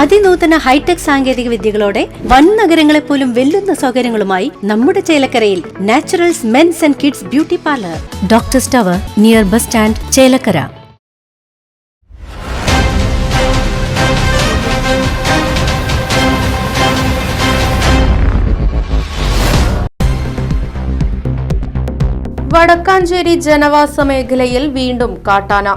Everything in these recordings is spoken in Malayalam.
അതിനൂതന ഹൈടെക് സാങ്കേതിക വിദ്യകളോടെ വൻ നഗരങ്ങളെ പോലും വെല്ലുന്ന സൗകര്യങ്ങളുമായി നമ്മുടെ ചേലക്കരയിൽ naturals mens and kids beauty parlour. Doctor tower near bus stand Chelakkara. Vadakkanchery ജനവാസ മേഖലയിൽ വീണ്ടും കാട്ടാന.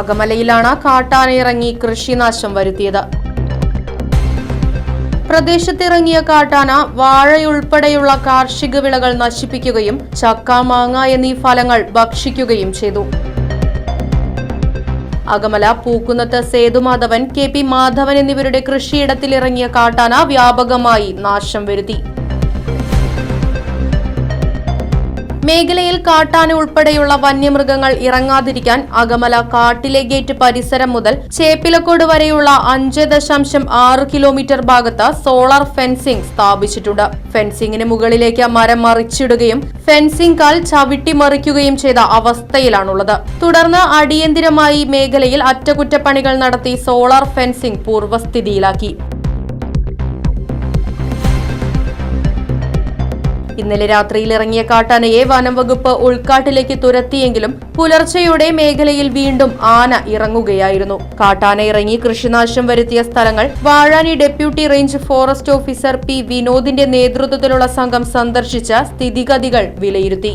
അകമലയിലാണ് കാട്ടാനയിറങ്ങി കൃഷിനാശം വരുത്തിയത്. പ്രദേശത്തിറങ്ങിയ കാട്ടാന വാഴയുൾപ്പെടെയുള്ള കാർഷിക വിളകൾ നശിപ്പിക്കുകയും ചക്ക മാങ്ങ എന്നീ ഫലങ്ങൾ ഭക്ഷിക്കുകയും ചെയ്തു. അകമല പൂക്കുന്നത്ത് സേതുമാധവൻ കെ പി മാധവൻ എന്നിവരുടെ കൃഷിയിടത്തിലിറങ്ങിയ കാട്ടാന വ്യാപകമായി നാശം വരുത്തി. മേഖലയിൽ കാട്ടാന ഉൾപ്പെടെയുള്ള വന്യമൃഗങ്ങൾ ഇറങ്ങാതിരിക്കാൻ അകമല കാട്ടിലെ ഗേറ്റ് പരിസരം മുതൽ ചേപ്പിലക്കോട് വരെയുള്ള അഞ്ച് ദശാംശം ആറ് കിലോമീറ്റർ ഭാഗത്ത് സോളാർ ഫെൻസിംഗ് സ്ഥാപിച്ചിട്ടുണ്ട്. ഫെൻസിംഗിന് മുകളിലേക്ക് മരം മറിച്ചിടുകയും ഫെൻസിംഗ് കാൽ ചവിട്ടി മറിക്കുകയും ചെയ്ത അവസ്ഥയിലാണുള്ളത്. തുടർന്ന് അടിയന്തിരമായി മേഖലയിൽ അറ്റകുറ്റപ്പണികൾ നടത്തി സോളാർ ഫെൻസിംഗ് പൂർവസ്ഥിതിയിലാക്കി. ഇന്നലെ രാത്രിയിൽ ഇറങ്ങിയ കാട്ടാനയെ വനം വകുപ്പ് ഉൾക്കാട്ടിലേക്ക് തുരത്തിയെങ്കിലും പുലർച്ചെയോടെ മേഖലയിൽ വീണ്ടും ആന ഇറങ്ങുകയായിരുന്നു. കാട്ടാന ഇറങ്ങി കൃഷിനാശം വരുത്തിയ സ്ഥലങ്ങൾ Vazhani deputy range forest officer P വിനോദിന്റെ നേതൃത്വത്തിലുള്ള സംഘം സന്ദർശിച്ച സ്ഥിതിഗതികൾ വിലയിരുത്തി.